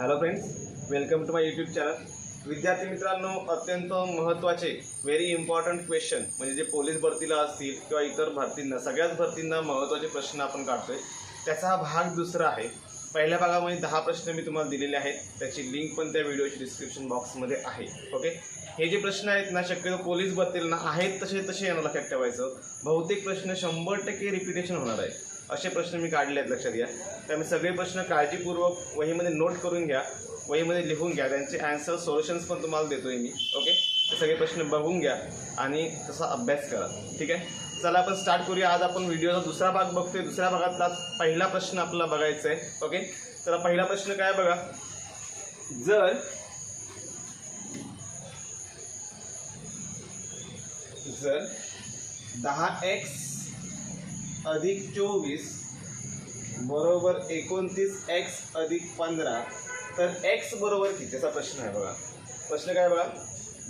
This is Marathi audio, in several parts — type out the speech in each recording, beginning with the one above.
Hello friends welcome to my YouTube channel विद्यार्थी मित्रांनो अत्यंत महत्त्वाचे व्हेरी इम्पॉर्टंट क्वेश्चन म्हणजे जे पोलीस भरतीला असतील किंवा इतर भरतींना सगळ्याच भरतींना महत्त्वाचे प्रश्न आपण काढतोय. त्याचा हा भाग दुसरा आहे. पहिल्या भागामध्ये दहा प्रश्न मी तुम्हाला दिलेले आहेत. त्याची लिंक पण त्या व्हिडिओच्या डिस्क्रिप्शन बॉक्समध्ये आहे. ओके हे जे प्रश्न आहेत ना शक्यतो पोलीस भरतीला ना आहेत तसे तसे यांना लक्षात ठेवायचं. बहुतेक प्रश्न शंभर टक्के रिपिटेशन होणार आहे. असे प्रश्न मी काढले आहेत लक्षात घ्या. त्यामुळे सगळे प्रश्न काळजीपूर्वक वहीमध्ये नोट करून घ्या वहीमध्ये लिहून घ्या. त्यांचे ॲन्सर सोल्युशन्स पण तुम्हाला देतो आहे मी ओके ते सगळे प्रश्न बघून घ्या आणि तसा अभ्यास करा ठीक आहे? चला आपण स्टार्ट करूया. आज आपण व्हिडिओचा दुसरा भाग बघतोय. दुसऱ्या भागातला पहिला प्रश्न आपला बघायचा आहे ओके चला पहिला प्रश्न काय बघा? जर जर दहा एक्स अधिक चोवीस बरोबर एकोणतीस एक्स अधिक पंधरा. तर एक्स बरोबर किती? असा प्रश्न आहे बघा. प्रश्न काय बघा?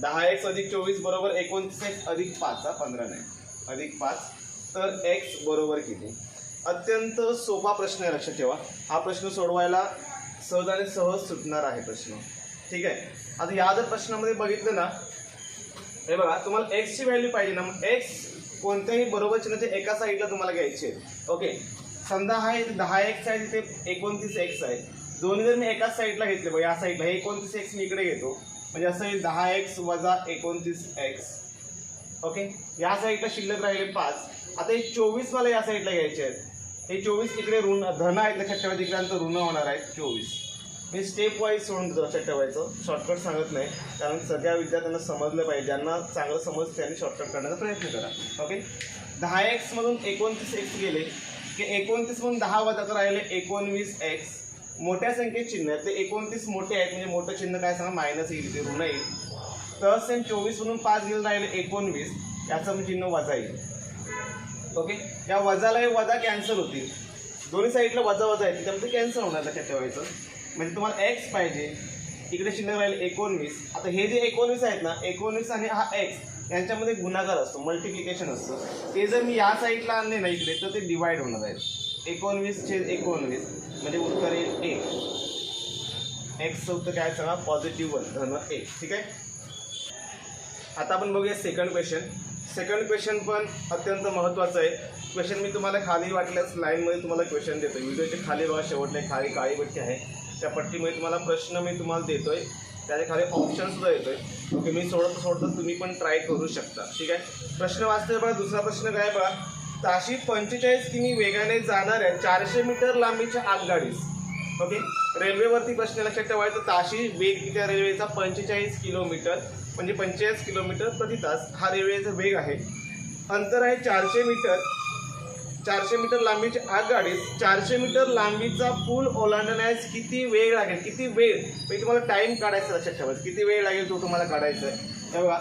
दहा एक्स अधिक चोवीस बरोबर एकोणतीस एक्स अधिक पाच हा पंधरा नाही. अधिक पाच. तर एक्स बरोबर किती? अत्यंत सोपा प्रश्न आहे लक्षात ठेवा. हा प्रश्न सोडवायला सहज आणि सहज सुटणार आहे प्रश्न. ठीक आहे? आता या जर प्रश्नामध्ये बघितलं ना हे बघा तुम्हाला एक्सची व्हॅल्यू पाहिजे ना मग एक्स कोणत्याही बरोबर चिन्हाच्या एका साईडला तुम्हाला घ्यायचे ओके समजा हा इथे दहा एक्स आहे तिथे एकोणतीस एक्स आहे दोन्ही जर मी एकाच साईडला घेतले बघा या साईडला हे एकोणतीस एक्स मी इकडे घेतो. म्हणजे असं येईल दहा एक्स वजा एकोणतीस एक्स ओके या साईडला शिल्लक राहिले पाच. आता हे चोवीस मला या साईडला घ्यायचे आहेत. हे चोवीस इकडे ऋण धन आहेत लक्षात ठेवा तिकडे ऋण होणार आहेत चोवीस. मी स्टेप वाईज सोडून देतो लक्षात ठेवायचं. शॉर्टकट सांगत नाही. कारण सगळ्या विद्यार्थ्यांना समजलं पाहिजे. ज्यांना चांगलं समजते त्यांनी शॉर्टकट करण्याचा प्रयत्न करा. ओके दहा एक्समधून एकोणतीस एक्स गेले की एकोणतीसमधून दहा वजा राहिले एकोणवीस एक्स मोठ्या संख्येत चिन्ह आहेत. ते एकोणतीस मोठे आहेत. म्हणजे मोठं चिन्ह काय सांगा? मायनस येईल ते ऋण येईल. तर सेम चोवीस म्हणून पाच गेलं राहिले एकोणवीस. याचं चिन्ह वजा येईल. ओके या वजाला हे वजा कॅन्सल होतील. दोन्ही साईडला वजा वजा येतील. त्यामध्ये कॅन्सल होणार लक्षात ठेवायचं. म्हणजे तुम्हाला एक्स पाहिजे. इकडे शिल्लक राहील एकोणवीस. आता हे जे एकोणवीस आहेत ना एकोणवीस आणि हा एक्स यांच्यामध्ये गुणाकार असतो मल्टिप्लिकेशन असतं. ते जर मी या साईडला आणले ना इकडे तर ते डिवाइड होणार आहेत. एकोणवीस छेद एकोणवीस म्हणजे उत्तर येईल एक. एक्सचं उत्तर काय सांगा? पॉझिटिव्ह वन धन एक. ठीक आहे? आता आपण बघूया सेकंड क्वेश्चन सेकंड क्वेश्चन पण अत्यंत महत्त्वाचं आहे. क्वेश्चन मी तुम्हाला खाली वाटल्यास लाईनमध्ये तुम्हाला क्वेश्चन देतो व्हिडिओच्या खाली बघा शेवटला खाली काळी पट्टी आहे. त्या पट्टीमध्ये तुम्हाला प्रश्न मी तुम्हाला देतोय. त्याच्याखाली ऑप्शनसुद्धा येतो आहे ओके मी सोडत सोडत तुम्ही पण ट्राय करू शकता. ठीक आहे? प्रश्न वाचतोय बघा दुसरा प्रश्न काय बघा? ताशी पंचेचाळीस किमी वेगाने जाणाऱ्या चारशे मीटर लांबीच्या आगगाडीस. ओके? रेल्वेवरती प्रश्न लक्षात ठेवायचा ताशी वेग त्या रेल्वेचा? पंचेचाळीस किलोमीटर. म्हणजे पंचेचाळीस किलोमीटर प्रति तास हा रेल्वेचा वेग आहे. अंतर आहे चारशे मीटर. चारशे मीटर लांबीची आगगाडीस चारशे मीटर लांबीचा पूल ओलांडण्यास किती वेळ लागेल? किती वेळ? म्हणजे तुम्हाला टाईम काढायचा लक्षात ठेवायचं किती वेळ लागेल तो तुम्हाला काढायचा आहे? तेव्हा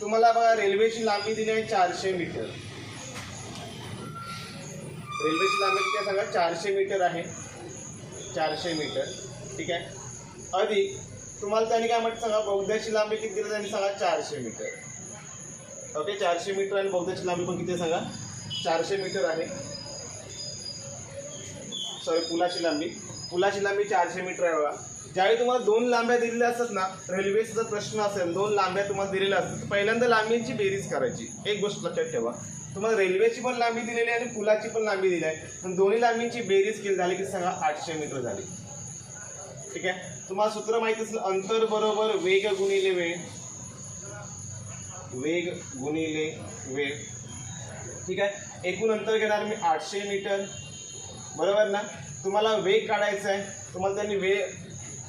तुम्हाला बघा रेल्वेची लांबी दिली आहे चारशे मीटर. रेल्वेची लांबी किती आहे सांगा? चारशे मीटर आहे. चारशे मीटर. ठीक आहे? अधिक तुम्हाला त्यांनी काय म्हटलं सांगा? बौद्धाची लांबी किती दिली त्यांनी सांगा? चारशे मीटर. ओके? चारशे मीटर आणि बौद्धाची लांबी पण किती आहे सांगा? चारशे मीटर आहे. सॉरी पुलाची लांबी पुलाची लांबी चारशे मीटर आहे बघा. ज्यावेळी तुम्हाला दोन लांब्या दिलेल्या असतात ना रेल्वेचा जर प्रश्न असेल दोन लांब्या तुम्हाला दिलेल्या असतात तर पहिल्यांदा लांबींची बेरीज करायची. एक गोष्ट लक्षात ठेवा. तुम्हाला रेल्वेची पण लांबी दिलेली आहे आणि पुलाची पण लांबी दिली आहे. पण दोन्ही लांबींची बेरीज केली झाली की सांगा आठशे मीटर झाली. ठीक आहे? तुम्हाला सूत्र माहिती असेल अंतर बरोबर वेग गुणिले वेळ. वेग गुणिले वेळ. ठीक आहे? एकूण अंतर घेणार मी आठशे मीटर. बरोबर ना? तुम्हाला वेग काढायचा आहे. तुम्हाला त्यांनी वे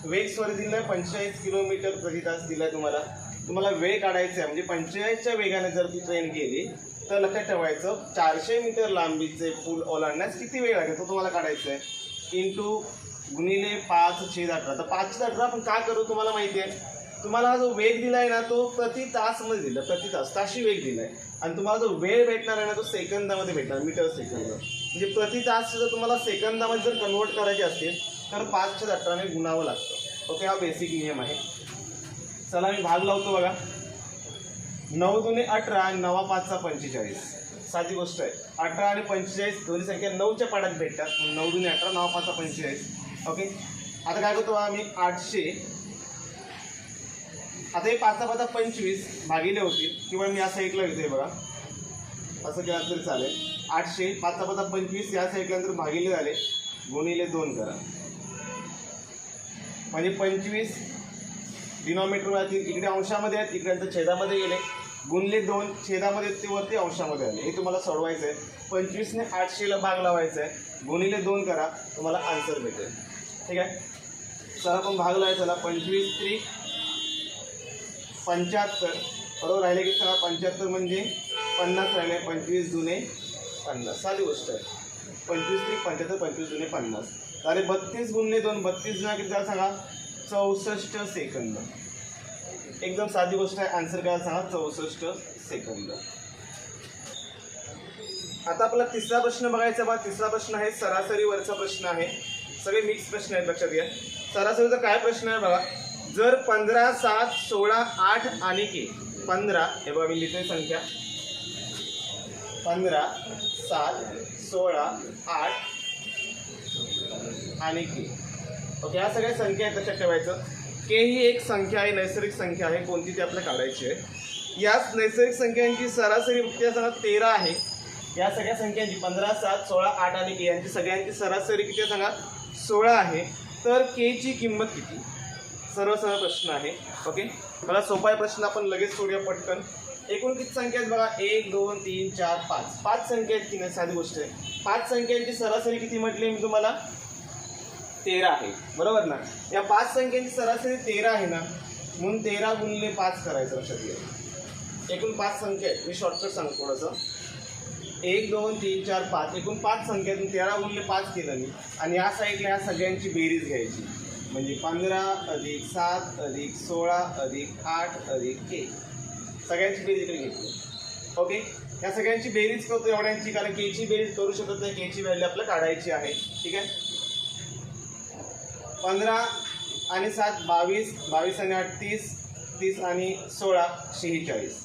वेग स्वर दिला आहे पंचेचाळीस किलोमीटर प्रति तास दिला आहे तुम्हाला. तुम्हाला वेळ काढायचा आहे. म्हणजे पंचेचाळीसच्या वेगाने जर ती ट्रेन गेली तर लक्षात ठेवायचं चारशे मीटर लांबीचे पूल ओलांडण्यास किती वेळ लागेल? तो तुम्हाला काढायचा आहे. इंटू गुणिले पाच छेद अठरा. तर पाचशे अठरा आपण का करू तुम्हाला माहिती आहे? तुम्हाला हा जो वेग दिला आहे ना तो प्रति तासमध्ये दिला प्रति तास ताशी वेग दिला आहे आणि तुम्हाला जो वेळ भेटणार आहे ना तो सेकंदामध्ये भेटणार मीटर सेकंद. म्हणजे प्रति तास जर तुम्हाला सेकंदामध्ये जर कन्वर्ट करायचे असतील तर पाचच्या अठराने गुणावं लागतं. ओके हा बेसिक नियम आहे. चला मी भाग लावतो बघा. नऊ दुने अठरा आणि नवा पाचचा पंचेचाळीस. साधी गोष्ट आहे. अठरा आणि पंचेचाळीस दोन्ही संख्या नऊच्या पाड्यात भेटतात. नऊ दुने अठरा नवा पाचचा पंचेचाळीस. ओके आता काय करतो आम्ही आठशे आता हे पाच पाचा पंचवीस भागिले होतील. किंवा मी या साईडला घेतोय बघा. असं केलं तरी चालेल. आठशे पाच पाचा पंचवीस या साईडला नंतर भागिले झाले गुणिले दोन करा. म्हणजे पंचवीस डिनॉमिनेटर वरती इकडे अंशामध्ये आहेत इकडे छेदामध्ये गेले. गुणले दोन छेदामध्ये ते वरती अंशामध्ये आले. हे तुम्हाला सोडवायचं आहे पंचवीसने आठशेला भाग लावायचा आहे गुणिले दोन करा तुम्हाला आन्सर भेटेल. ठीक आहे? चला आपण भाग लावायचा. चला पंचवीस त्रिक पंच्याहत्तर. बरोबर राहिले की चला पंच्याहत्तर म्हणजे पन्नास राहिले पंचवीस जुने पन्नास. साधी गोष्ट आहे. पंचवीस ते पंच्याहत्तर पंचवीस जुने पन्नास. आणि बत्तीस गुणले दोन बत्तीस जुना किती झाला सांगा? चौसष्ट सेकंद. एकदम साधी गोष्ट आहे. आन्सर काय सांगा. चौसष्ट सेकंद. आता आपला तिसरा प्रश्न बघायचा बा. तिसरा प्रश्न आहे. सरासरीवरचा प्रश्न आहे. सगळे मिक्स प्रश्न आहेत लक्षात घ्या. सरासरीचा काय प्रश्न आहे बघा? जर पंधरा सात सोळा आठ आणि के पंधरा हे बघा मी लिहितोय संख्या. पंधरा सात सोळा आठ आणि के ओके ह्या सगळ्या संख्या आहेत लक्षात ठेवायचं. के ही एक संख्या आहे नैसर्गिक संख्या आहे कोणती ती आपल्याला काढायची आहे. याच नैसर्गिक संख्यांची सरासरी किती सांगा तेरा आहे. या सगळ्या संख्यांची पंधरा सात सोळा आठ आणि के यांची सगळ्यांची सरासरी किती सांगा? सोळा आहे. तर के ची किंमत किती? सर्व सरळ प्रश्न आहे. ओके मला सोपा आहे प्रश्न आपण लगेच सोडूया पटकन. एकूण किती संख्या आहेत बघा. एक दोन तीन चार पाच. पाच संख्या आहेत की नाही? साधी गोष्ट आहे. पाच संख्यांची सरासरी किती म्हटली मी तुम्हाला? तेरा आहे. बरोबर ना? या पाच संख्यांची सरासरी तेरा आहे ना? म्हणून तेरा गुणले पाच करायचं लक्षात घ्या. एकूण पाच संख्या आहेत. मी शॉर्टकट सांगतो थोडंसं. एक दोन तीन चार पाच. एकूण पाच संख्यातून तेरा गुणले पाच केलं मी. आणि या साईडला या सगळ्यांची बेरीज घ्यायची. म्हणजे पंधरा अधिक सात अधिक सोळा अधिक आठ अधिक एक. सगळ्यांची बेरीज इकडे घेतली. ओके? या सगळ्यांची बेरीज करतो एवढ्यांची कारण केची बेरीज करू शकत नाही केची व्हॅल्यू आपल्याला काढायची आहे. ठीक आहे? पंधरा आणि सात बावीस बावीस आणि आठ तीस तीस आणि सोळा शेहेचाळीस.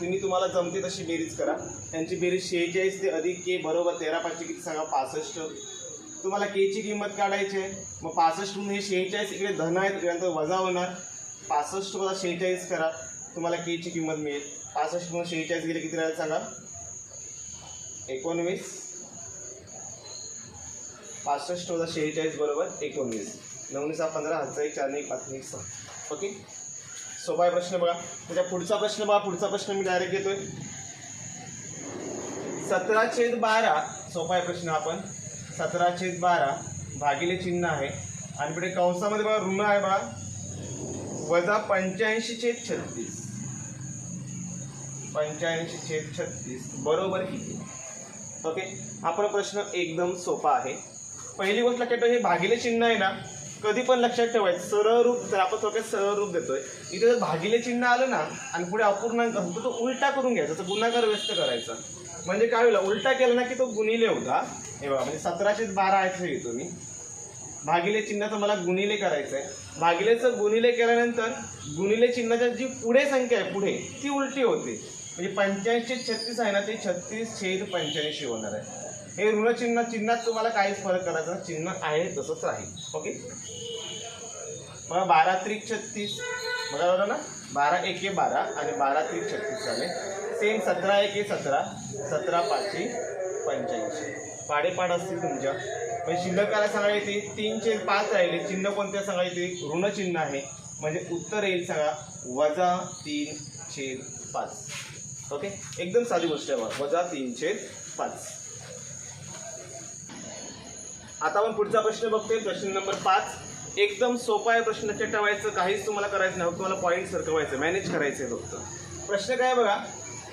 तुम्ही तुम्हाला जमते तशी बेरीज करा. त्यांची बेरीज शेहेचाळीस ते अधिक के बरोबर तेरा पाचशे किती सांगा? पासष्ट. तुम्हाला केची किंमत काढायची आहे. मग पासष्टहून हे शेहेचाळीस इकडे धन आहेत त्यानंतर वजा होणार. पासष्ट वजा शेहेचाळीस करा. तुम्हाला केची किंमत मिळेल. पासष्ट म्हणून शेहेचाळीस गेले किती राहील सांगा? एकोणवीस. पासष्ट वजा शेहेचाळीस बरोबर एकोणवीस. नवनीस हा पंधरा हजार एक चार एक पाच एक सहा. ओके? सोपा प्रश्न बघा. त्याच्या पुढचा प्रश्न बघा. पुढचा प्रश्न मी डायरेक्ट घेतोय. सतरा छेद बारा. सोपा आहे प्रश्न आपण सतरा छेद बारा भागिले चिन्ह आहे. आणि पुढे कंसामध्ये बघा ऋण आहे बघा. वजा पंच्याऐंशी छेद छत्तीस. पंच्याऐंशी छेद छत्तीस बरोबर किती ओके आपला प्रश्न एकदम सोपा आहे. पहिली गोष्ट लक्षात ठेवा हे भागिले चिन्ह आहे ना कधी पण लक्षात ठेवायचं. सरळ रूप जर आपण थोडक्यात सरळ रूप देतोय. इथे जर भागिले चिन्ह आलं ना आणि पुढे अपूर्णांक असतो तर तो उलटा करून घ्यायचा तो गुन्हागार व्यस्त करायचा. म्हणजे काय होईल उलटा केला ना की तो गुणिले होता. हे बघा म्हणजे सतराशे बारा आहे घेतो मी भागिले चिन्हाचं मला गुणिले करायचं आहे भागिलेचं गुणिले केल्यानंतर गुणिले चिन्हाच्या जी पुढे संख्या आहे पुढे ती उलटी होते. म्हणजे पंच्याऐंशी छत्तीस आहे ना ते छत्तीस छेद पंच्याऐंशी होणार आहे. हे ऋणचिन्ह चिन्हात तुम्हाला काहीच फरक करायचा चिन्ह आहे तसंच राहील. ओके? बघा बारा त्रिक छत्तीस. बघा बघा ना? बारा एके बारा आणि बारा त्रिक छत्तीस झाले. सेम सतरा एके सतरा. सतरा पाचशे पंच्याऐंशी. पाडेपाड असतील तुमच्या. म्हणजे शिल्लक काय सांगा येते तीनशे पाच राहिले. चिन्ह कोणते सांगा येते? ऋणचिन्ह आहे. म्हणजे उत्तर येईल सांगा वजा तीन छेद पाच. ओके? एकदम साधी गोष्ट आहे बघा. वजा तीन छेद पाच. आता आपण पुढचा प्रश्न बघतोय. प्रश्न नंबर पाच. एकदम सोपा आहे प्रश्न लक्षात ठेवायचं. काहीच तुम्हाला करायचं नाही. तुम्हाला पॉईंट सरकवायचं. मॅनेज करायचं आहे फक्त. प्रश्न काय आहे बघा?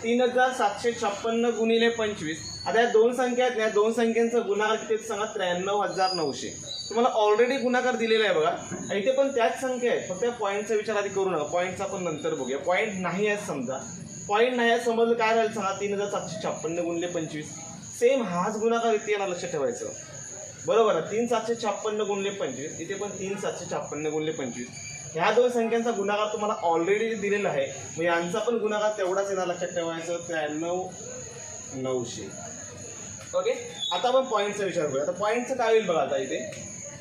तीन हजार सातशे छप्पन्न गुणिले पंचवीस. आता या दोन संख्या आहेत या दोन संख्यांचा गुणाकार किती सांगा त्र्याण्णव हजार नऊशे. तुम्हाला ऑलरेडी गुणाकार दिलेला आहे बघा. इथे पण त्याच संख्या आहेत फक्त या पॉईंटचा विचार आधी करू नका. पॉईंटचा आपण नंतर बघूया. पॉईंट नाही आहे समजा. पॉईंट नाही आहे समजलं काय राहील सांगा तीन हजार सातशे छप्पन्न गुणले पंचवीस. सेम हाच गुणाकार इथे येणार लक्षात ठेवायचं. बरोबर आहे तीन सातशे छप्पन्न गुणले पंचवीस. इथे पण तीन सातशे छप्पन्न गुणले पंचवीस. ह्या दोन संख्यांचा गुणाकार तुम्हाला ऑलरेडी दिलेला आहे. मग यांचा पण गुणाकार तेवढाच येणार लक्षात ठेवायचं. त्र्याण्णव नऊशे. ओके आता आपण पॉईंटचा विचार करूया. आता पॉईंटचं काय होईल बघा आता इथे?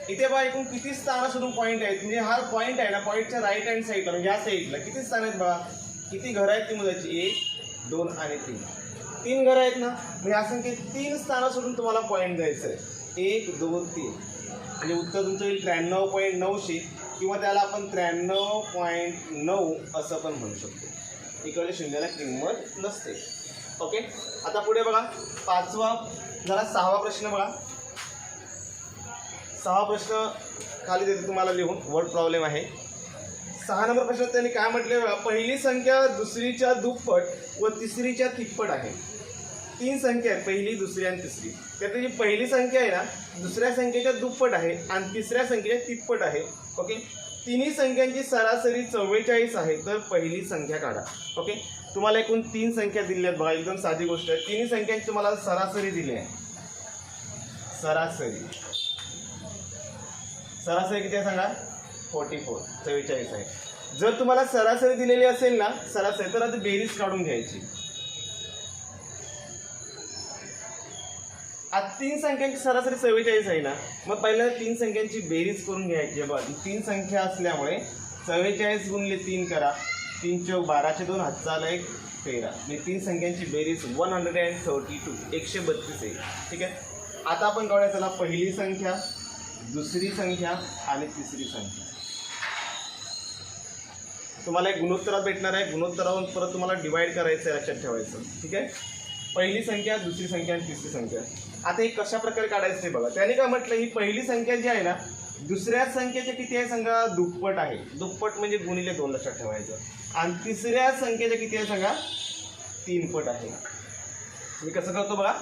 इथे बघा एकूण किती स्थानं सोडून पॉईंट आहेत? म्हणजे हा पॉईंट आहे ना पॉईंटच्या राईट हँड साईडला म्हणजे या साईडला किती स्थान आहेत बघा? किती घरं आहेत ती मुलाची? एक दोन आणि तीन. तीन घरं आहेत ना? म्हणजे असं की तीन स्थानं सोडून तुम्हाला पॉईंट द्यायचं आहे. एक दोन तीन. म्हणजे उत्तर तुमचं येईल त्र्याण्णव पॉईंट नऊशे किंवा त्याला आपण त्र्याण्णव पॉईंट नऊ असं पण म्हणू शकतो. इकडे शून्याला किंमत नसते. ओके? आता पुढे बघा. पाचवा जरा सहावा प्रश्न बघा. सहा प्रश्न खाली देते तुम्हाला लिहून. वर्ड प्रॉब्लेम आहे. सहा नंबर प्रश्न त्यांनी काय म्हटले बघा? पहिली संख्या दुसरीच्या दुप्पट व तिसरीच्या तिप्पट आहे. तीन संख्या आहेत पहिली दुसरी आणि तिसरी. त्यातली जी पहिली संख्या आहे ना दुसऱ्या संख्येच्या दुप्पट आहे आणि तिसऱ्या संख्येच्या तिप्पट आहे. ओके? तिन्ही संख्यांची सरासरी चव्वेचाळीस आहे तर पहिली संख्या काढा. ओके? तुम्हाला एकूण तीन संख्या दिल्या आहेत बघा एकदम साधी गोष्ट आहे. तिन्ही संख्यांची तुम्हाला सरासरी दिली आहे. सरासरी. सरासरी किती आहे सांगा? Forty four. चव्वेचाळीस आहे. जर तुम्हाला सरासरी दिलेली असेल ना सरासरी तर आता बेरीज काढून घ्यायची. आता तीन संख्यांची सरासरी चव्वेचाळीस आहे ना मग पहिल्यांदा तीन संख्यांची बेरीज करून घ्यायची आहे बघा. तीन संख्या असल्यामुळे चव्वेचाळीस गुणले तीन करा. तीन चौक बाराचे दोन हजार एक तेरा. म्हणजे तीन संख्यांची बेरीज one hundred and thirty two एकशे बत्तीस आहे. ठीक आहे? आता आपण काढूया त्याला पहिली संख्या दुसरी संख्या आणि तिसरी संख्या. तुम्हाला एक गुणोत्तरात भेटणार आहे. गुणोत्तरावरून परत तुम्हाला डिवाईड करायचं आहे लक्षात ठेवायचं. ठीक आहे? पहिली संख्या दुसरी संख्या आणि तिसरी संख्या. आता हे कशा प्रकारे काढायचं ते बघा. त्याने काय म्हटलं ही पहिली संख्या जी आहे ना दुसऱ्या संख्येचे किती आहे सांगा? दुप्पट आहे. दुप्पट म्हणजे गुणिले दोन लक्षात ठेवायचं. आणि तिसऱ्या संख्येचे किती आहे सांगा? तीन पट आहे. मी कसं करतो बघा?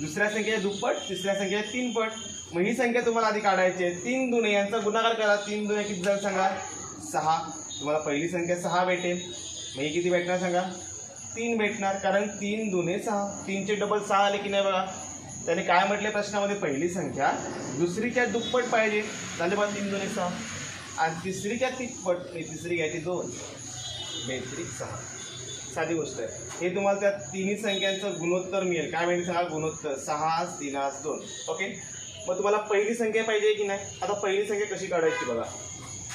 दुसऱ्या संख्येच्या दुप्पट तिसऱ्या संख्येच्या तीन पट मग ही संख्या तुम्हाला आधी काढायची आहे. तीन दुने यांचा गुणाकार करा. तीन दुने किती झालं सांगा? सहा. तुम्हाला पहिली संख्या सहा भेटेल. मग ही किती भेटणार सांगा? तीन भेटणार कारण तीन दुने सहा. तीनचे डबल सहा आले की नाही बघा? त्याने काय म्हटले प्रश्नामध्ये? पहिली संख्या दुसरीच्या दुप्पट पाहिजे. झाले बा तीन दुने सहा. आणि तिसरीच्या तिप्पट तिसरी घ्यायची दोन. बेत्रिक सहा. साधी गोष्ट आहे. हे तुम्हाला त्या तिन्ही संख्यांचं गुणोत्तर मिळेल. काय माहिती सांगा गुणोत्तर. सहा तीन आस दोन. ओके? मग तुम्हाला पहिली संख्या पाहिजे की नाही? आता पहिली संख्या कशी काढायची बघा.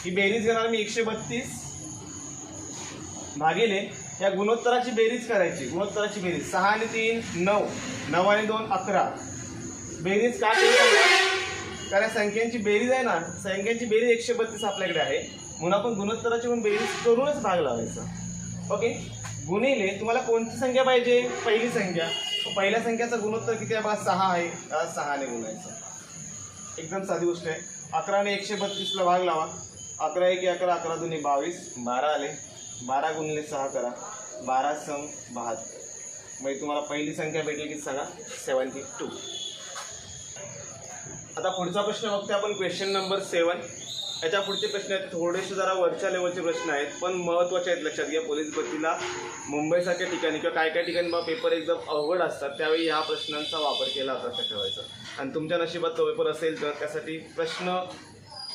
ही बेरीज घेणार मी एकशे बत्तीस. भागिले या गुणोत्तराची बेरीज करायची. गुणोत्तराची बेरीज. सहा आणि तीन नऊ. नऊ आणि दोन अकरा. बेरीज का कारण संख्यांची बेरीज आहे ना संख्यांची बेरीज एकशे बत्तीस आपल्याकडे आहे. म्हणून आपण गुणोत्तराची पण बेरीज करूनच भाग लावायचा. ओके? गुणिले तुम्हाला कोणती संख्या पाहिजे? पहिली संख्या. पहिल्या संख्याचा गुणोत्तर किती आहे? बघा सहा आहे. सहाने गुणायचं. एकदम साधी गोष्ट आहे. अकराने एकशे बत्तीसला भाग लावा. अकरा एक अकरा अकरा दोन्ही बावीस. बारा आले. बारा गुणले सहा करा. बारा सम बहात्तर म्हणजे तुम्हाला पहिली संख्या भेटेल की सांगा? Seventy two. आता पुढचा प्रश्न बघतो आपण क्वेश्चन नंबर सेवन याच्या पुढचे प्रश्न आहेत थोडेसे जरा वरच्या लेवलचे प्रश्न आहेत पण महत्त्वाचे आहेत लक्षात घ्या पोलीस भरतीला मुंबईसारख्या ठिकाणी किंवा काय काय ठिकाणी बा पेपर एकदम अवघड असतात त्यावेळी ह्या प्रश्नांचा वापर केला होता असं ठेवायचा. आणि तुमच्या नशिबात तो पेपर असेल तर त्यासाठी प्रश्न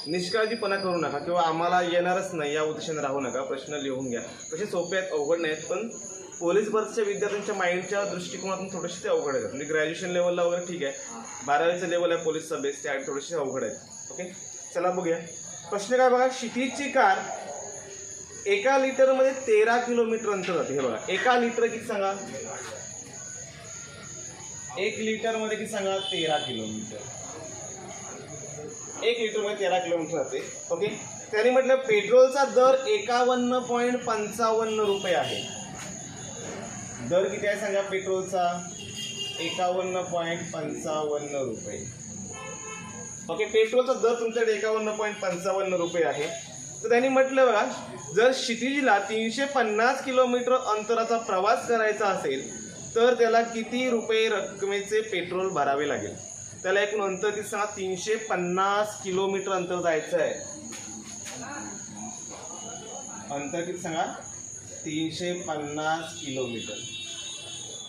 निष्काळजीपणा करू नका किंवा आम्हाला येणारच नाही या उद्देशाने राहू नका. प्रश्न लिहून घ्या. तसे सोपे आहेत अवघड नाहीत पण पोलीस भरतीच्या विद्यार्थ्यांच्या माइंडच्या दृष्टिकोनातून थोडेसे ते अवघड आहेत. म्हणजे ग्रॅज्युएशन लेवलला वगैरे ठीक आहे. बारावीचं लेवल आहे पोलीसचा बेस ते आणि थोडेसे अवघड आहेत. ओके? चला बघूया. प्रश्न काय बघा? क्षितिजची कार एका लिटरमध्ये तेरा किलोमीटर अंतर जाते. हे बघा. एका लिटर किती सांगा? एक लिटरमध्ये किती सांगा? तेरा किलोमीटर. एक लिटरमध्ये तेरा किलोमीटर जाते. ओके त्याने म्हटलं पेट्रोलचा दर एकावन्न पॉईंट पंचावन्न रुपये आहे. दर किती आहे सांगा पेट्रोलचा? एकावन्न पॉईंट पंचावन्न रुपये. ओके पेट्रोलचा दर तुमच्याकडे एकावन्न पॉईंट पंचावन्न रुपये आहे. तर त्यांनी म्हटलं बघा जर क्षितिजीला तीनशे पन्नास किलोमीटर अंतराचा प्रवास करायचा असेल तर त्याला किती रुपये रकमेचे पेट्रोल भरावे लागेल? त्याला एक नंतर किती सांगा तीनशे पन्नास किलोमीटर अंतर जायचं आहे. अंतर किती सांगा? तीनशे पन्नास किलोमीटर.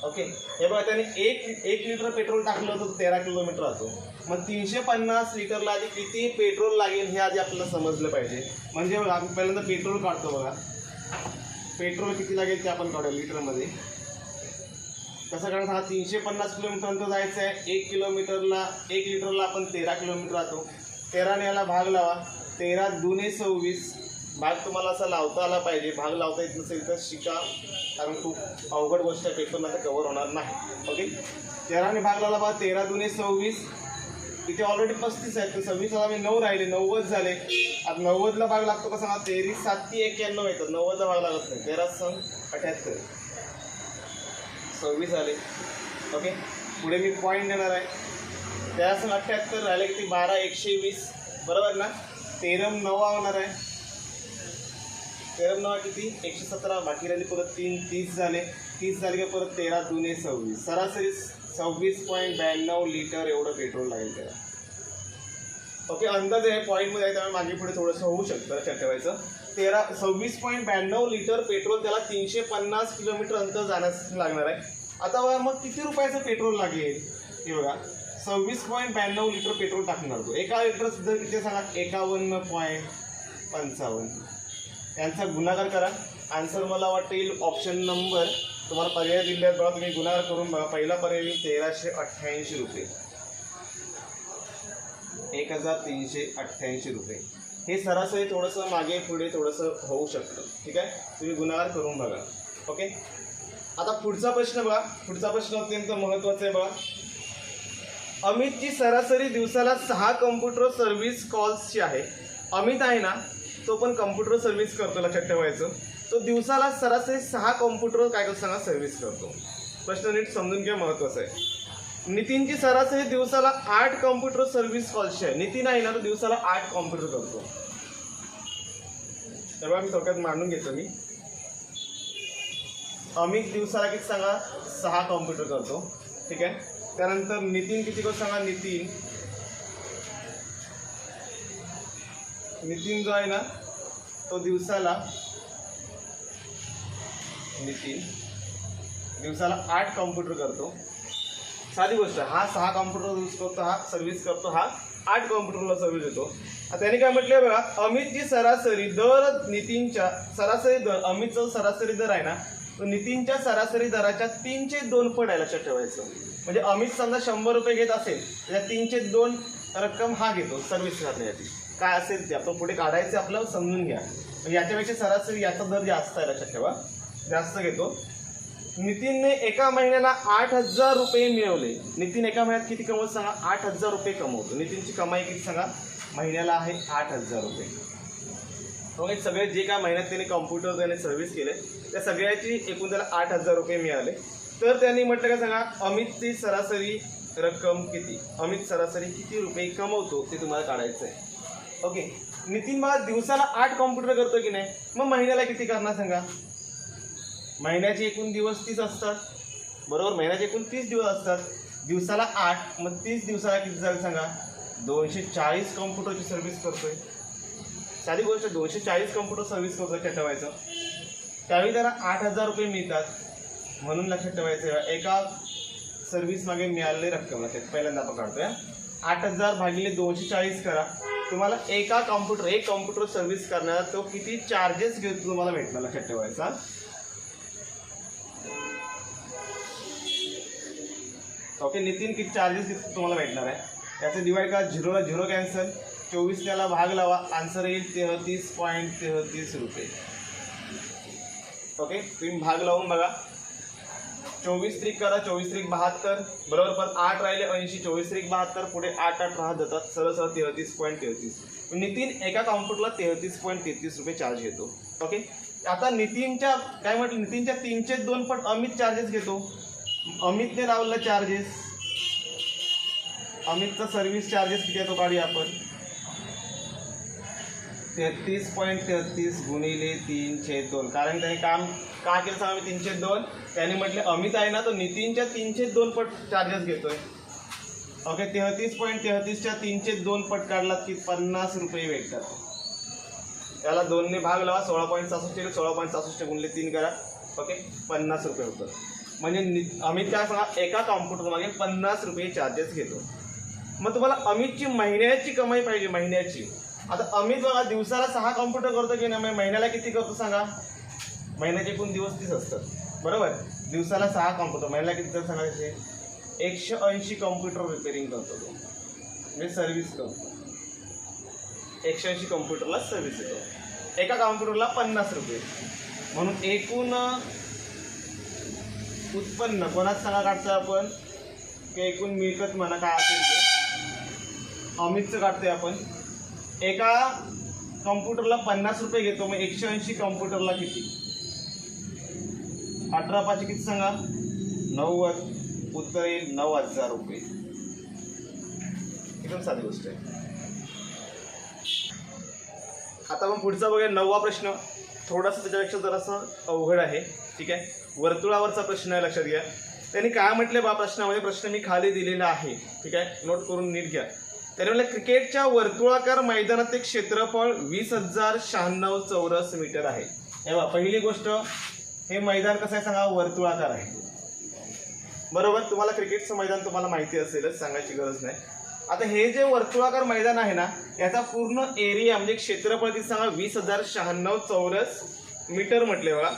ओके. हे बघा त्याने एक एक लिटर पेट्रोल टाकलं होतं तर तेरा किलोमीटर राहतो मग तीनशे पन्नास लिटरला आधी किती पेट्रोल लागेल हे आधी आपल्याला समजलं पाहिजे. म्हणजे बघा आपण पहिल्यांदा पेट्रोल काढतो बघा. पेट्रोल किती लागेल ते आपण काढूया लिटरमध्ये. कसं कारण हा तीनशे पन्नास किलोमीटर अंतर जायचं आहे एक किलोमीटरला एक लिटरला आपण तेरा किलोमीटर राहतो तेराने याला भाग लावा. तेरा दुने सव्वीस. भाग तुम्हाला असा लावता आला पाहिजे. भाग लावता येत नसेल तर शिका. कारण खूप अवघड गोष्ट आहे. पेपरमध्ये कवर होणार नाही. ओके तेराने भाग लावला बा तेरा दुने सव्वीस. इथे ऑलरेडी पस्तीस आहेत. तर सव्वीसला मी नऊ राहिले. नव्वद झाले. आता नव्वदला भाग लागतो का सांगा? तेरी सात ती एक्क्याण्णव येतात. नव्वदला भाग लागत नाही. तेरा सण अठ्याहत्तर. सव्वीस आले. ओके पुढे मी पॉईंट देणार आहे. तेरा अठ्ठ्याहत्तर राहिले किती? बारा एकशे वीस. बरोबर ना? तेरम नवा होणार आहे. तेरम नवा किती? एकशे सतरा. बाकी राहिली परत तीन तीस झाले. तीस झाले की परत तेरा दुने सव्वीस. सरासरी सव्वीस पॉईंट ब्याण्णव लिटर एवढं पेट्रोल लागेल त्याला. ओके अंदाज आहे पॉईंटमध्ये आहे त्यामुळे मागे पुढे थोडंसं होऊ शकतं लक्षात ठेवायचं. तेरा सव्वीस पॉईंट ब्याण्णव लिटर पेट्रोल त्याला तीनशे पन्नास किलोमीटर अंतर जाण्यास लागणार आहे. आता बघा मग किती रुपयाचं पेट्रोल लागेल? हे बघा सव्वीस पॉईंट ब्याण्णव लिटर पेट्रोल टाकणार तो. एका लिटर सुद्धा किती सांगा एकावन्न पॉईंट पंचावन्न. यांचा गुणाकार करा. आन्सर मला वाटतं येईल ऑप्शन नंबर तुम्हाला पर्याय दिल्यात बघा तुम्ही गुन्हागार करून बघा. पहिला पर्याय येईल तेराशे अठ्ठ्याऐंशी रुपये. एक हजार तीनशे अठ्ठ्याऐंशी रुपये. हे सरासरी थोडंसं मागे पुढे थोडंसं होऊ शकतं. ठीक आहे? तुम्ही गुन्हागार करून बघा. ओके? आता पुढचा प्रश्न बघा. पुढचा प्रश्न अत्यंत महत्त्वाचा आहे बघा. अमितची सरासरी दिवसाला सहा कम्प्युटर सर्व्हिस कॉल्सची आहे. अमित आहे ना तो पण कम्प्युटर सर्व्हिस करतो लक्षात ठेवायचं. तो दिवसाला सरासरी सहा कम्प्युटर काय करतो सांगा? सर्व्हिस करतो. प्रश्न नीट समजून घ्या महत्त्वाचा आहे. नितीनची सरासरी दिवसाला आठ कॉम्प्युटर सर्व्हिस कॉल्सची आहे. नितीन आहे ना तो दिवसाला आठ कॉम्प्युटर करतो. तेव्हा मी थोडक्यात मांडून घेतो मी. अमित दिवसाला किती सांगा? सहा कॉम्प्युटर करतो. ठीक आहे? त्यानंतर नितीन किती करतो सांगा? नितीन. नितीन जो आहे ना तो दिवसाला नितीन. दिवसाला आठ कॉम्प्युटर करतो. साधी गोष्ट हा सहा कॉम्प्युटर यूज करतो हा सर्व्हिस करतो हा आठ कॉम्प्युटरला सर्व्हिस देतो. आता त्याने काय म्हटलं बघा अमितची सरासरी दर नितीनच्या सरासरी दर अमितचा सरासरी दर आहे ना नितीनच्या सरासरी दराच्या तीनशे दोन पट आहे लक्षात ठेवायचं. म्हणजे अमित समजा शंभर रुपये घेत असेल तर तीनशे दोन रक्कम हा घेतो सर्व्हिस करण्यासाठी. काय असेल ते आपण पुढे काढायचं आपलं समजून घ्या. याच्यापेक्षा सरासरी याचा दर जास्त आहे लक्षात ठेवा. जास्त घेतो. नितीनने एका महिन्याला आठ हजार रुपये मिळवले. नितीन एका महिन्यात किती कमवत? सांगा आठ हजार रुपये कमवतो. नितीनची कमाई किती सांगा? महिन्याला आहे आठ हजार रुपये. मग सगळे जे काय महिन्यात त्याने कॉम्प्युटर त्याने सर्व्हिस केले त्या सगळ्याची एकूण त्याला आठ हजार रुपये मिळाले. तर त्यांनी म्हटलं का सांगा अमितची सरासरी रक्कम किती? अमित सरासरी किती रुपये कमवतो ते तुम्हाला काढायचं आहे ओके नितीन मला दिवसाला आठ कॉम्प्युटर करतो की नाही? मग महिन्याला किती करणार सांगा? महिन्याचे एकूण दिवस तीस असतात. बरोबर? महिन्याचे एकूण तीस दिवस असतात. दिवसाला आठ मग तीस दिवसाला किती झालं सांगा? दोनशे चाळीस कॉम्प्युटरची सर्व्हिस करतोय. साधी गोष्ट दोनशे चाळीस कम्प्युटर सर्व्हिस करतो लक्षात ठेवायचं. त्यावेळी त्याला आठ हजार रुपये मिळतात. म्हणून लक्षात ठेवायचं एका सर्व्हिस मागे मिळालेली रक्कम लक्षात पहिल्यांदा आपण काढतोय. आठ हजार भागिले दोनशे चाळीस करा. तुम्हाला एका कॉम्प्युटर एक कॉम्प्युटर सर्व्हिस करण्याला तो किती चार्जेस घेतो तुम्हाला भेटणार लक्षात ठेवायचा. ओके नितीन किती चार्जेस तुम्हाला भेटणार आहे. त्याचं डिवाइड करा. झिरोला झिरो कॅन्सल चोवीस त्याला भाग लावा. आन्सर येईल तेहतीस पॉईंट तेहतीस रुपये. ओके तुम्ही भाग लावून बघा. चोवीस त्रिक करा. चोवीस त्रिक बहात्तर. बरोबर? पण आठ राहिले ऐंशी. चोवीस त्रिक बहात्तर. पुढे आठ आठ राहत जातात. सरळ सरळ तेहतीस पॉईंट तेहतीस. नितीन एका काउंटरला तेहतीस पॉईंट तेहतीस रुपये चार्ज घेतो. ओके आता नितीनच्या काय म्हटलं? नितीनच्या तीनशे दोन पट अमित चार्जेस घेतो. अमितने लावलेला चार्जेस अमितचा सर्व्हिस चार्जेस किती येतो काढूया आपण. तेहतीस पॉईंट तेहतीस गुणिले तीनशे दोन. कारण त्याने काम का केलं सांगा मी? तीनशे दोन. त्याने म्हटले अमित आहे ना तो नितीनच्या तीनशे दोन पट चार्जेस घेतोय. ओके तेहतीस पॉईंट तेहतीसच्या तीनशे दोन पट काढलात की पन्नास रुपये भेटतात. त्याला दोनने भाग लावा सोळा पॉईंट सहासष्ट सोळा पॉईंट सहासष्ट गुणले तीन करा. ओके पन्नास रुपये होतं. म्हणजे नि- अमित काय सांगा एका कॉम्प्युटरमागे पन्नास रुपये चार्जेस घेतो. मग तुम्हाला अमितची महिन्याची कमाई पाहिजे महिन्याची. आता अमित बघा दिवसाला सहा कॉम्प्युटर करतो की नाही? म्हणजे महिन्याला किती करतो सांगा? महिन्याचे एकूण दिवस तीस असतात. बरोबर? दिवसाला सहा कॉम्प्युटर महिन्याला किती तर सांगा त्याचे? एकशे ऐंशी कॉम्प्युटर रिपेरिंग करतो तो. म्हणजे सर्व्हिस करतो. एकशे ऐंशी कॉम्प्युटरला सर्व्हिस येतो. एका कॉम्प्युटरला पन्नास रुपये. म्हणून एकूण उत्पन्न कोणाच सांगा काढतो आपण? की एकूण मिळकत म्हणा काय असेल ते. अमितचं काढतोय आपण. एका कॉम्प्युटरला पन्नास रुपये घेतो मग एकशे ऐंशी कॉम्प्युटरला किती? अठरा पाचशे किती सांगा? नव्वद. उत्तर येईल नऊ हजार रुपये. एकदम साधी गोष्ट आहे. आता आपण पुढचा बघा नववा प्रश्न. थोडासा त्याच्यापेक्षा जरासं अवघड आहे. ठीक आहे? वर्तुळावरचा प्रश्न आहे लक्षात घ्या. त्यांनी काय म्हटले बा प्रश्नामध्ये? प्रश्न मी खाली दिलेला आहे. ठीक आहे? नोट करून नीट घ्या. त्याने म्हटलं क्रिकेटच्या वर्तुळाकार मैदानाचे क्षेत्रफळ वीस हजार शहाण्णव चौरस मीटर आहे. हे बा पहिली गोष्ट हे मैदान कसं आहे सांगा? वर्तुळाकार आहे. बरोबर? तुम्हाला क्रिकेटचं मैदान तुम्हाला माहिती असेलच सांगायची गरज नाही. आता हे जे वर्तुळाकार मैदान आहे ना याचा पूर्ण एरिया म्हणजे क्षेत्रफळ ती सांगा? वीस हजार शहाण्णव चौरस मीटर म्हटले बघा.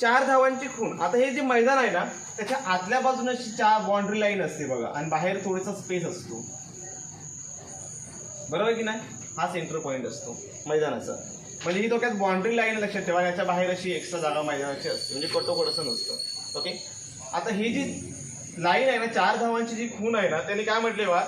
चार धावांची खूण. आता हे जे मैदान आहे ना त्याच्या आतल्या बाजूने अशी चार बाउंड्री लाईन असते बघा. आणि बाहेर थोडासा स्पेस असतो. बरोबर की नाही? हा सेंटर पॉईंट असतो मैदानाचा. म्हणजे ही डोक्यात बाउंड्री लाईन लक्षात ठेवा याच्या बाहेर अशी एक्स्ट्रा जागा मैदानाची असते. म्हणजे कटोकट असं नसतं. ओके आता ही जी लाईन आहे ना चार धावांची जी खून आहे ना त्यांनी काय म्हटले बा?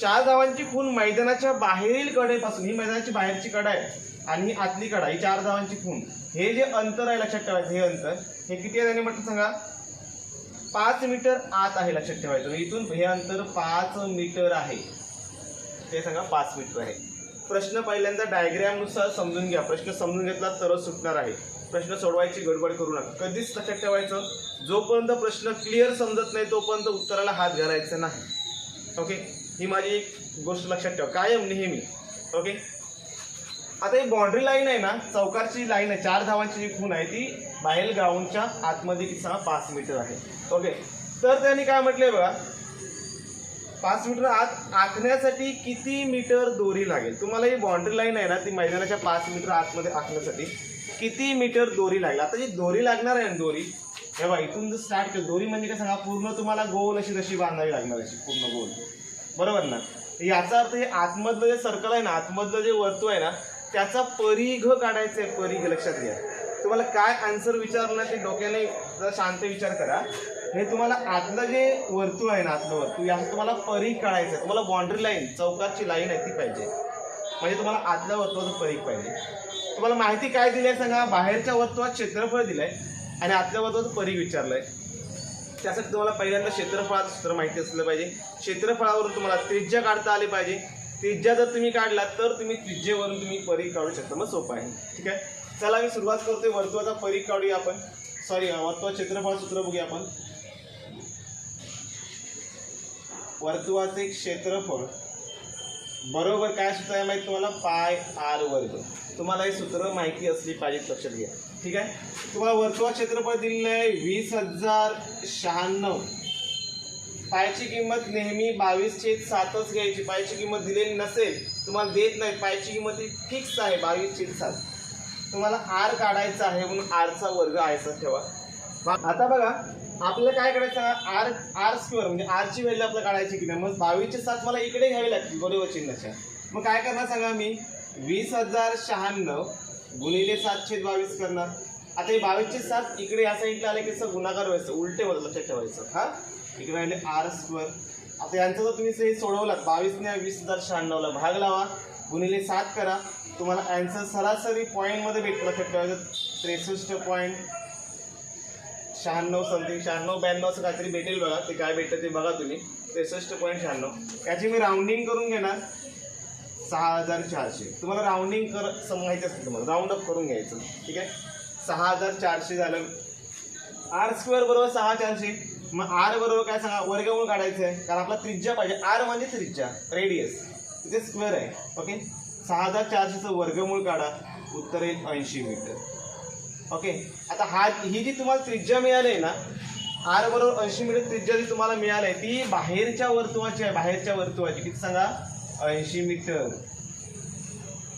चार धावांची खून मैदानाच्या बाहेरील कडेपासून ही मैदानाची बाहेरची कडा आहे आणि ही आतली कडा ही चार धावांची खून हे जे अंतर आहे लक्षात ठेवायचं हे अंतर हे किती आहे त्यांनी म्हटलं सांगा? पाच मीटर आत आहे लक्षात ठेवायचं. म्हणजे इथून हे अंतर पाच मीटर आहे. ते सांगा पाच मीटर आहे. प्रश्न पहिल्यांदा डायग्रॅमनुसार समजून घ्या. प्रश्न समजून घेतला तरच सुटणार आहे. प्रश्न सोडवायची गडबड करू नका. कधीच लक्षात ठेवायचं जोपर्यंत प्रश्न क्लिअर समजत नाही तोपर्यंत उत्तराला हात घालायचा नाही. ओके ही माझी एक गोष्ट लक्षात ठेवा. कायम नेहमी. ओके आता ही बाउंड्री लाईन आहे ना चौकारची लाईन आहे चार धावांची जी खून आहे ती बाहेर ग्राउंडच्या आतमध्ये किती सांगा पाच मीटर आहे. ओके तर त्यांनी काय म्हटलंय बघा पाच मीटर आत आखण्यासाठी किती मीटर दोरी लागेल? तुम्हाला ही बाउंड्री लाईन आहे ना ती मैदानाच्या पाच मीटर आतमध्ये आखण्यासाठी किती मीटर दोरी लागेल? आता जी दोरी लागणार आहे ना दोरी हे बघा इथून जर स्टार्ट केलं दोरी म्हणजे काय सांगा पूर्ण तुम्हाला गोल अशी तशी बांधावी लागणार अशी पूर्ण गोल. बरोबर ना? याचा अर्थ हे आतमधलं जे सर्कल आहे ना आतमधलं जे वर्तुळ आहे ना त्याचा परिघ काढायचा आहे परिघ. लक्षात घ्या. तुम्हाला काय आन्सर विचारलं ते डोक्याने जरा शांत विचार करा. हे तुम्हाला आतलं जे वर्तुळ आहे ना आतलं वर्तुळ याचं तुम्हाला परीख काढायचं आहे. तुम्हाला बाउंड्री लाईन चौकाची लाईन आहे ती पाहिजे. म्हणजे तुम्हाला आतल्या वर्तुळाचं परीख पाहिजे. तुम्हाला माहिती काय दिली आहे सांगा? बाहेरच्या वर्तुळात क्षेत्रफळ दिलं आहे आणि आतल्या वर्तुळाचं विचारलं आहे त्यासाठी तुम्हाला पहिल्यांदा क्षेत्रफळाचं सूत्र माहिती असलं पाहिजे. क्षेत्रफळावरून तुम्हाला त्रिज्या काढता आली पाहिजे. त्रिज्या जर तुम्ही काढला तर तुम्ही त्रिज्येवरून तुम्ही परीख काढू शकता. मग सोपं आहे. ठीक आहे? चला मी सुरुवात करतोय. वर्तुळाचा परीख काढूया आपण. सॉरी वर्तुळ क्षेत्रफळ सूत्र बघूया आपण. वर्तुळाचे क्षेत्रफळ. बरोबर काय सूत्र आहे माहिती तुम्हाला? पाय आर वर्ग. तुम्हाला हे सूत्र माहिती असली पाहिजे लक्षात घ्या. ठीक आहे? तुम्हाला वर्तुळा क्षेत्रफळ दिलेलं आहे वीस हजार शहाण्णव. पायची किंमत नेहमी बावीस छेद सातच घ्यायची. पायची किंमत दिलेली नसेल तुम्हाला देत नाही. पायची किंमत ही फिक्स आहे बावीस छेद सात. तुम्हाला आर काढायचा आहे म्हणून आरचा वर्ग आयचा ठेवा. आता बघा आपल्याला काय करायचं? आर आर स्क्वेअर म्हणजे आरची व्हॅल्यू आपल्याला काढायची की नाही? मग बावीसचे सात मला इकडे घ्यावी लागतील बरोबर चिन्हाच्या. मग काय करणार सांगा मी? वीस हजार शहाण्णव गुणिले सातशे बावीस करणार. आता हे बावीसचे सात इकडे या साईडला आले की सर गुणाकार व्हायचं उलटे होतं लक्षात ठेवायचं. हा? इकडे राहिले आर स्क्वेअर आता यांचं जर तुम्ही हे सोडवलात बावीसने वीस हजार शहाण्णवला भाग लावा गुणिले सात करा. तुम्हाला अँसर सरासरी पॉईंटमध्ये भेटलं लक्षात ठेवायचं त्रेसष्ट पॉईंट शहाण्णव समथिंग शहाण्णव ब्याण्णव असं काहीतरी भेटेल बघा. ते काय भेटतं ते बघा तुम्ही. त्रेसष्ट पॉईंट शहाण्णव. याची मी राऊंडिंग करून घेणार. सहा हजार चारशे. तुम्हाला राऊंडिंग कर सांगायचं माहिती तुम्हाला. राऊंड अप करून घ्यायचं. ठीक आहे? सहा हजार चारशे झालं. आर स्क्वेअर बरोबर सहा चारशे. मग आर बरोबर काय सांगा? वर्गमूळ काढायचं आहे. कारण आपला त्रिज्या पाहिजे. आर म्हणजे त्रिज्या. रेडियस तिथे स्क्वेअर आहे. ओके सहा हजार चारशेचं वर्गमूळ काढा. उत्तर येईल ऐंशी मीटर. ओके? आता हा ही जी तुम्हाला त्रिज्या मिळाली आहे ना आर बरोबर ऐंशी मीटर त्रिज्या जी तुम्हाला मिळाली आहे ती बाहेरच्या वर्तुळाची आहे बाहेरच्या वर्तुळाची. किती सांगा? ऐंशी मीटर.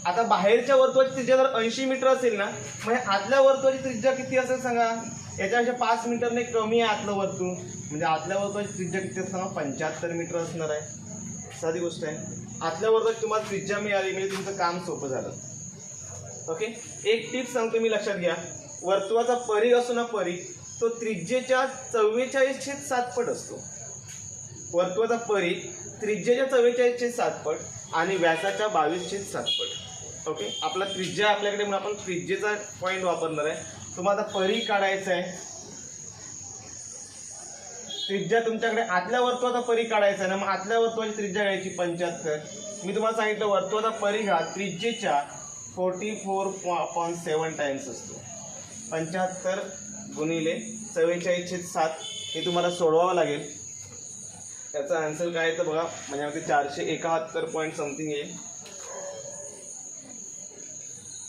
आता बाहेरच्या वर्तुळाची त्रिज्या जर ऐंशी मीटर असेल ना म्हणजे आतल्या वर्तुळाची त्रिज्या किती असेल सांगा? याच्यापेक्षा पाच मीटरने कमी आहे आतलं वर्तुळ. म्हणजे आतल्या वर्तुळाची त्रिज्या किती सांगा पंच्याहत्तर मीटर असणार आहे. साधी गोष्ट आहे. आतल्या वर्तुळाची तुम्हाला त्रिज्या मिळाली म्हणजे तुमचं काम सोपं झालं. ओके? एक टिप सांगतो मी लक्षात घ्या. वर्तुळाचा परिघ असो ना परिघ तो त्रिज्येच्या चव्वेचाळीस छेद सात पट असतो. वर्तुळाचा परिघ त्रिज्येच्या चव्वेचाळीस छेद सात पट आणि व्यासाच्या बावीस छेद सात पट. ओके आपला त्रिज्या आपल्याकडे म्हणून आपण त्रिज्येचा पॉईंट वापरणार आहे. तुम्हाला परी काढायचा आहे. त्रिज्या तुमच्याकडे आतल्या वर्तुळाचा परी काढायचा आहे ना मग आतल्या वर्तुळाची त्रिज्या घ्यायची पंच्याहत्तर. मी तुम्हाला सांगितलं वर्तुळाचा परी हा त्रिज्येच्या forty four point seven times असतो. पंच्याहत्तर गुणिले चव्वेचाळीसशे सात हे तुम्हाला सोडवावं लागेल. त्याचा आन्सर काय आहे तर बघा म्हणजे चारशे एकाहत्तर पॉईंट समथिंग येईल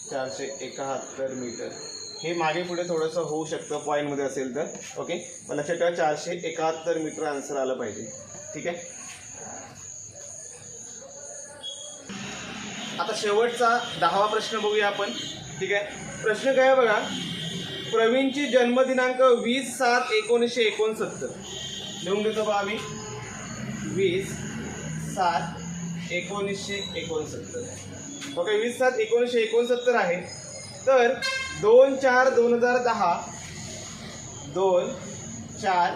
चारशे एकाहत्तर मीटर हे मागे पुढे थोडंसं होऊ शकतं पॉईंटमध्ये असेल तर. ओके पण लक्षात ठेवा चारशे एकाहत्तर मीटर आन्सर आलं पाहिजे. ठीक आहे? आता शेवटचा दहावा प्रश्न बघूया आपण. ठीक आहे? प्रश्न काय बघा? प्रवीणची जन्मदिनांक वीस सात एकोणीसशे एकोणसत्तर. लिहून घेतो बा आम्ही. वीस सात एकोणीसशे एकोणसत्तर. ओके वीस सात एकोणीसशे एकोणसत्तर आहे. तर दोन चार दोन हजार दहा दोन चार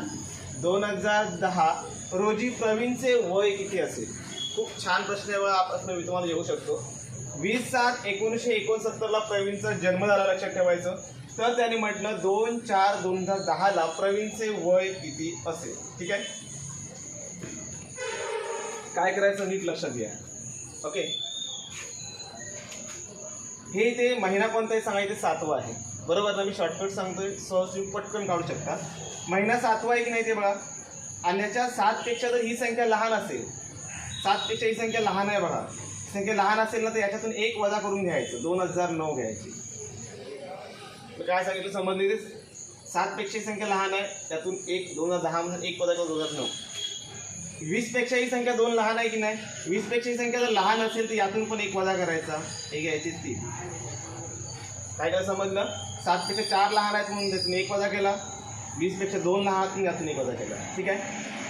दोन हजार दहा रोजी प्रवीणचे वय किती असेल? खूप छान प्रश्न आहे हा प्रश्न मी तुम्हाला येऊ शकतो. वीस सात एकोणीसशे एकोणसत्तरला प्रवीणचा जन्म झाला लक्षात ठेवायचं. तर त्याने म्हटलं दोन चार दोन हजार दहाला प्रवीणचे वय किती असेल? ठीक आहे? काय करायचं नीट लक्षात घ्या. ओके हे ते महिना कोणता आहे सांगायचं सातवा आहे. बरोबर ना? मी शॉर्टकट सांगतोय सहज तुम्ही पटकन काढू शकता. महिना सातवा आहे की नाही ते बघा. आणि सातपेक्षा जर ही संख्या लहान असेल सातपेक्षा ही संख्या लहान आहे बघा. संख्या लहान असेल ना तर याच्यातून एक वजा करून घ्यायचं दोन हजार नऊ घ्यायची. तर काय सांगितलं संबंधित सातपेक्षा संख्या लहान आहे त्यातून एक दोन हजार दहा म्हणून एक वजा दोन हजार नऊ वीसपेक्षा ही संख्या दोन लहान आहे की नाही? वीसपेक्षा ही संख्या जर लहान असेल तर यातून पण एक वजा करायचा. हे घ्यायची तीन काय काय समजलं सातपेक्षा चार लहान आहेत म्हणून त्यातून एक वजा केला. वीसपेक्षा दोन लहान आहेत यातून एक वजा केला. ठीक आहे?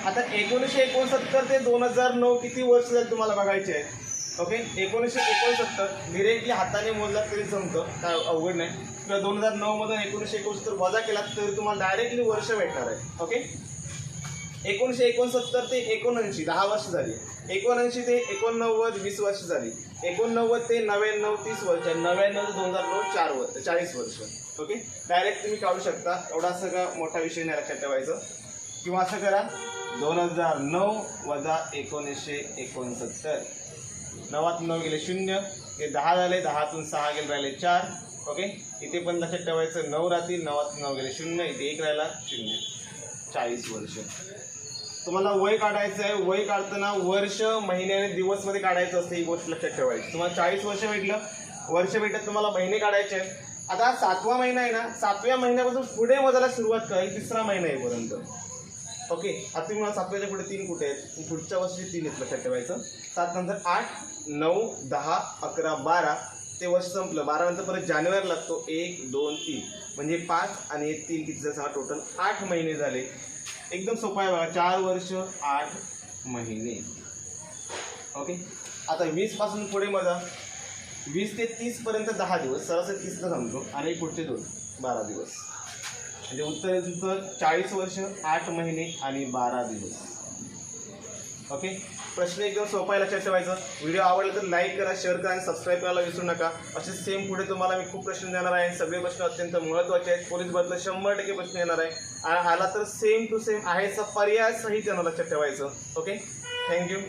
आता एकोणीसशे एकोणसत्तर ते दोन हजार नऊ किती वर्ष झाले तुम्हाला बघायचे आहेत ओके? एकोणीसशे एकोणसत्तर डिरेक्टली हाताने मोजला तरी जमतं. काय अवघड नाही. किंवा दोन हजार नऊमधून एकोणीसशे एकोणसत्तर वजा केला तरी तुम्हाला डायरेक्टली वर्ष भेटणार आहे. ओके? एकोणीसशे एकोणसत्तर ते एकोणऐंशी दहा वर्ष झाली. एकोणऐंशी ते एकोणनव्वद वीस वर्ष झाली. एकोणनव्वद ते नव्याण्णव तीस वर्ष. नव्याण्णव ते दोन हजार नऊ चार वर्ष चाळीस वर्ष. ओके? डायरेक्ट तुम्ही काढू शकता. एवढा सगळा मोठा विषय नाही लक्षात ठेवायचं. किंवा असं करा दोन हजार नऊ वजा एकोणीसशे एकोणसत्तर. नवातून नऊ गेले शून्य हे दहा झाले दहातून सहा गेले राहिले चार. ओके इथे पण लक्षात ठेवायचं नऊ राहतील नवातून नऊ गेले शून्य इथे एक राहिला शून्य. चाळीस वर्ष. तुम्हाला वय काढायचं आहे वय काढताना वर्ष महिने आणि दिवसमध्ये काढायचं असतं ही गोष्ट लक्षात ठेवायची. तुम्हाला चाळीस वर्ष भेटलं वर्ष भेटत तुम्हाला महिने काढायचे आहेत. आता सातवा महिना आहे ना सातव्या महिन्यापासून पुढे मोजायला सुरुवात करेल तिसरा महिना येईपर्यंत ओके आता तुम्ही मला सातव्याच्या पुढे तीन कुठे आहेत? पुढच्या वर्षी तीन आहेत लक्षात ठेवायचं. सात नंतर आठ नऊ दहा अकरा बारा. ते वर्ष संपलं. बारा नंतर परत जानेवारी लागतो. एक दोन तीन. म्हणजे पाच आणि तीन किती सहा टोटल आठ महिने झाले. एकदम सोपा आहे बघा. चार वर्ष आठ महिने. ओके आता वीसपासून पुढे माझा वीस ते तीसपर्यंत दहा दिवस. सरासरी तीसला समजू. आणि पुढचे दोन. बारा दिवस. म्हणजे उत्तर आहे तुमचं चाळीस वर्ष आठ महिने आणि बारा दिवस. ओके प्रश्न एकदम सोपा आहे लक्षात ठेवायचं. व्हिडिओ आवडला तर लाईक करा शेअर करा आणि सबस्क्राईब करायला विसरू नका. असे सेम पुढे तुम्हाला मी खूप प्रश्न देणार आहे. सगळे प्रश्न अत्यंत महत्त्वाचे आहेत. पोलीस बदल शंभर टक्के प्रश्न येणार आहे. आणि आला तर सेम टू सेम आहे पर्याय सहित लक्षात ठेवायचं. Okay thank you